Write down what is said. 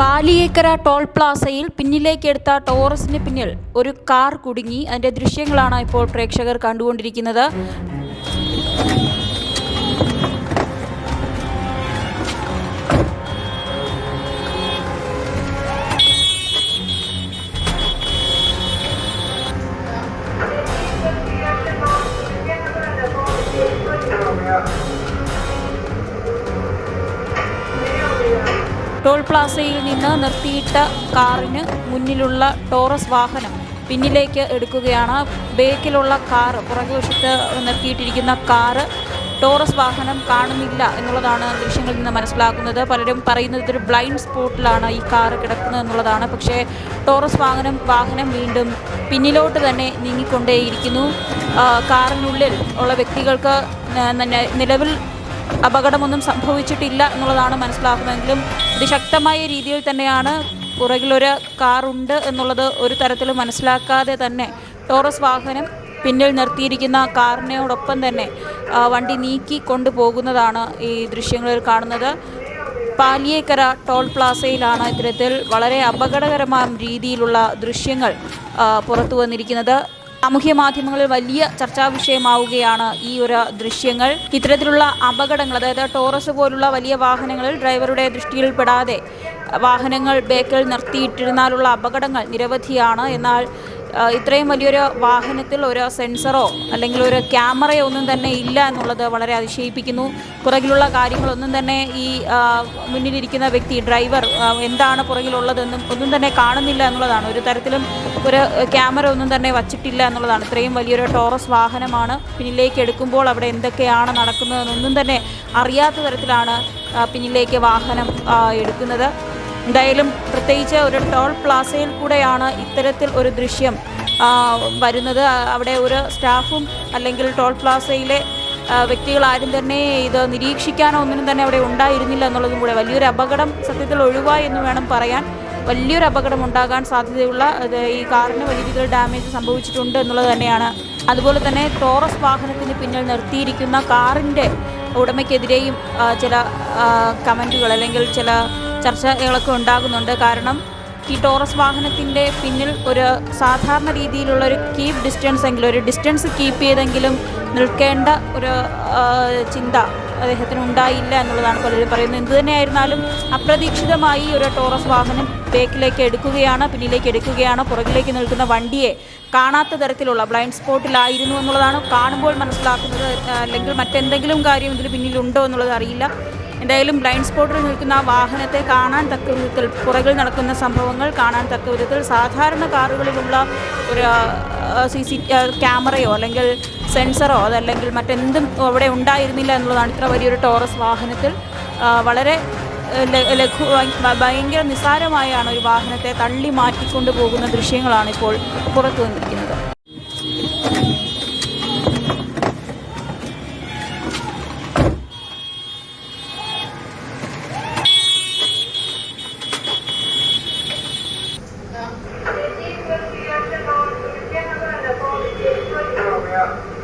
Paliyekkara toll പ്ലാസയിൽ പിന്നിലേക്കെടുത്ത ടോറസിന് പിന്നിൽ ഒരു car കുടുങ്ങി. അതിന്റെ ദൃശ്യങ്ങളാണ് ഇപ്പോൾ പ്രേക്ഷകർ കണ്ടുകൊണ്ടിരിക്കുന്നത്. ടോൾ പ്ലാസയിൽ നിന്ന് നിർത്തിയിട്ട കാറിന് മുന്നിലുള്ള ടോറസ് വാഹനം പിന്നിലേക്ക് എടുക്കുകയാണ്. ബേക്കിലുള്ള കാറ് പുറകുവശത്ത് നിർത്തിയിട്ടിരിക്കുന്ന കാറ് ടോറസ് വാഹനം കാണുന്നില്ല എന്നുള്ളതാണ് ദൃശ്യങ്ങളിൽ നിന്ന് മനസ്സിലാക്കുന്നത് പലരും പറയുന്നത് ഇതൊരു ബ്ലൈൻഡ് സ്പോട്ടിലാണ് ഈ കാർ കിടക്കുന്നത് എന്നുള്ളതാണ്. പക്ഷേ ടോറസ് വാഹനം വാഹനം വീണ്ടും പിന്നിലോട്ട് തന്നെ നീങ്ങിക്കൊണ്ടേയിരിക്കുന്നു. കാറിനുള്ളിൽ ഉള്ള വ്യക്തികൾക്ക് നിലവിൽ അപകടമൊന്നും സംഭവിച്ചിട്ടില്ല എന്നുള്ളതാണ് മനസ്സിലാക്കുന്നതെങ്കിലും അതിശക്തമായ രീതിയിൽ തന്നെയാണ് പുറകിലൊരു കാറുണ്ട് എന്നുള്ളത് ഒരു തരത്തിലും മനസ്സിലാക്കാതെ തന്നെ ടോറസ് വാഹനം പിന്നിൽ നിർത്തിയിരിക്കുന്ന കാറിനോടൊപ്പം തന്നെ വണ്ടി നീക്കി കൊണ്ടുപോകുന്നതാണ് ഈ ദൃശ്യങ്ങളിൽ കാണുന്നത്. പാലിയേക്കര ടോൾ പ്ലാസയിലാണ് ഇത്തരത്തിൽ വളരെ അപകടകരമായ രീതിയിലുള്ള ദൃശ്യങ്ങൾ പുറത്തു വന്നിരിക്കുന്നത്. സാമൂഹ്യ മാധ്യമങ്ങളിൽ വലിയ ചർച്ചാ വിഷയമാവുകയാണ് ഈ ഒരു ദൃശ്യങ്ങൾ. ഇത്തരത്തിലുള്ള അപകടങ്ങൾ അതായത് ടോറസ് പോലുള്ള വലിയ വാഹനങ്ങളിൽ ഡ്രൈവറുടെ ദൃഷ്ടിയിൽപ്പെടാതെ വാഹനങ്ങൾ ബേക്കൽ നിർത്തിയിട്ടിരുന്നാലുള്ള അപകടങ്ങൾ നിരവധിയാണ്. എന്നാൽ ഇത്രയും വലിയൊരു വാഹനത്തിൽ ഒരു സെൻസറോ അല്ലെങ്കിൽ ഒരു ക്യാമറയോ ഒന്നും തന്നെ ഇല്ല എന്നുള്ളത് വളരെ അതിശയിപ്പിക്കുന്നു. പുറകിലുള്ള കാര്യങ്ങളൊന്നും തന്നെ ഈ മുന്നിലിരിക്കുന്ന വ്യക്തി ഡ്രൈവർ എന്താണ് പുറകിലുള്ളതെന്നും ഒന്നും തന്നെ കാണുന്നില്ല എന്നുള്ളതാണ്. ഒരു തരത്തിലും ഒരു ക്യാമറ ഒന്നും തന്നെ വച്ചിട്ടില്ല എന്നുള്ളതാണ്. ഇത്രയും വലിയൊരു ടോറസ് വാഹനമാണ് പിന്നിലേക്ക് എടുക്കുമ്പോൾ അവിടെ എന്തൊക്കെയാണ് നടക്കുന്നതെന്നൊന്നും തന്നെ അറിയാത്ത തരത്തിലാണ് പിന്നിലേക്ക് വാഹനം എടുക്കുന്നത്. എന്തായാലും പ്രത്യേകിച്ച് ഒരു ടോൾ പ്ലാസയിൽ കൂടെയാണ് ഇത്തരത്തിൽ ഒരു ദൃശ്യം വരുന്നത്. അവിടെ ഒരു സ്റ്റാഫും അല്ലെങ്കിൽ ടോൾ പ്ലാസയിലെ വ്യക്തികൾ ആരും തന്നെ ഇത് നിരീക്ഷിക്കാനോ ഒന്നിനും തന്നെ അവിടെ ഉണ്ടായിരുന്നില്ല എന്നുള്ളതും കൂടെ വലിയൊരു അപകടം സത്യത്തിൽ ഒഴിവായി എന്ന് വേണം പറയാൻ. വലിയൊരു അപകടം ഉണ്ടാകാൻ സാധ്യതയുള്ള ഈ കാറിന് വലിയ രീതിയിൽ ഡാമേജ് സംഭവിച്ചിട്ടുണ്ട് എന്നുള്ളത് തന്നെയാണ്. അതുപോലെ തന്നെ ടോറസ് വാഹനത്തിന് പിന്നിൽ നിർത്തിയിരിക്കുന്ന കാറിന്റെ ഉടമയ്ക്കെതിരെയും ചില കമന്റുകൾ അല്ലെങ്കിൽ ചില ചർച്ചകളൊക്കെ ഉണ്ടാകുന്നുണ്ട്. കാരണം ഈ ടോറസ് വാഹനത്തിന്റെ പിന്നിൽ ഒരു സാധാരണ രീതിയിലുള്ള ഒരു കീപ് ഡിസ്റ്റൻസ് എങ്കിലും ഒരു ഡിസ്റ്റൻസ് കീപ്പ് ചെയ്തെങ്കിലും നിൽക്കേണ്ട ഒരു ചിന്ത അദ്ദേഹത്തിന് ഉണ്ടായില്ല എന്നുള്ളതാണ് പലരും പറയുന്നത്. എന്ത് തന്നെയായിരുന്നാലും അപ്രതീക്ഷിതമായി ഒരു ടോറസ് വാഹനം ബേക്കിലേക്ക് എടുക്കുകയാണ് പിന്നിലേക്ക് എടുക്കുകയാണ് പുറകിലേക്ക് നിൽക്കുന്ന വണ്ടിയെ കാണാത്ത തരത്തിലുള്ള ബ്ലൈൻഡ് സ്പോട്ടിലായിരുന്നു എന്നുള്ളതാണ് കാണുമ്പോൾ മനസ്സിലാക്കുന്നത്. അല്ലെങ്കിൽ മറ്റെന്തെങ്കിലും കാര്യം ഇതിന് പിന്നിലുണ്ടോ എന്നുള്ളത് അറിയില്ല. എന്തായാലും ബ്ലൈൻഡ് സ്പോട്ടിൽ നിൽക്കുന്ന ആ വാഹനത്തെ കാണാൻ തക്ക വിധത്തിൽ പുറകിൽ നടക്കുന്ന സംഭവങ്ങൾ കാണാൻ തക്ക വിധത്തിൽ സാധാരണ കാറുകളിലുള്ള ഒരു സി സി ക്യാമറയോ അല്ലെങ്കിൽ സെൻസറോ അതല്ലെങ്കിൽ മറ്റെന്തും അവിടെ ഉണ്ടായിരുന്നില്ല എന്നുള്ളതാണ് ഇത്ര വലിയൊരു ടോറസ് വാഹനത്തിൽ. വളരെ ലഘു ഭയങ്കര നിസ്സാരമായാണ് ഒരു വാഹനത്തെ തള്ളി മാറ്റിക്കൊണ്ടു പോകുന്ന ദൃശ്യങ്ങളാണ് ഇപ്പോൾ പുറത്തു വന്നിരിക്കുന്നത് Mira,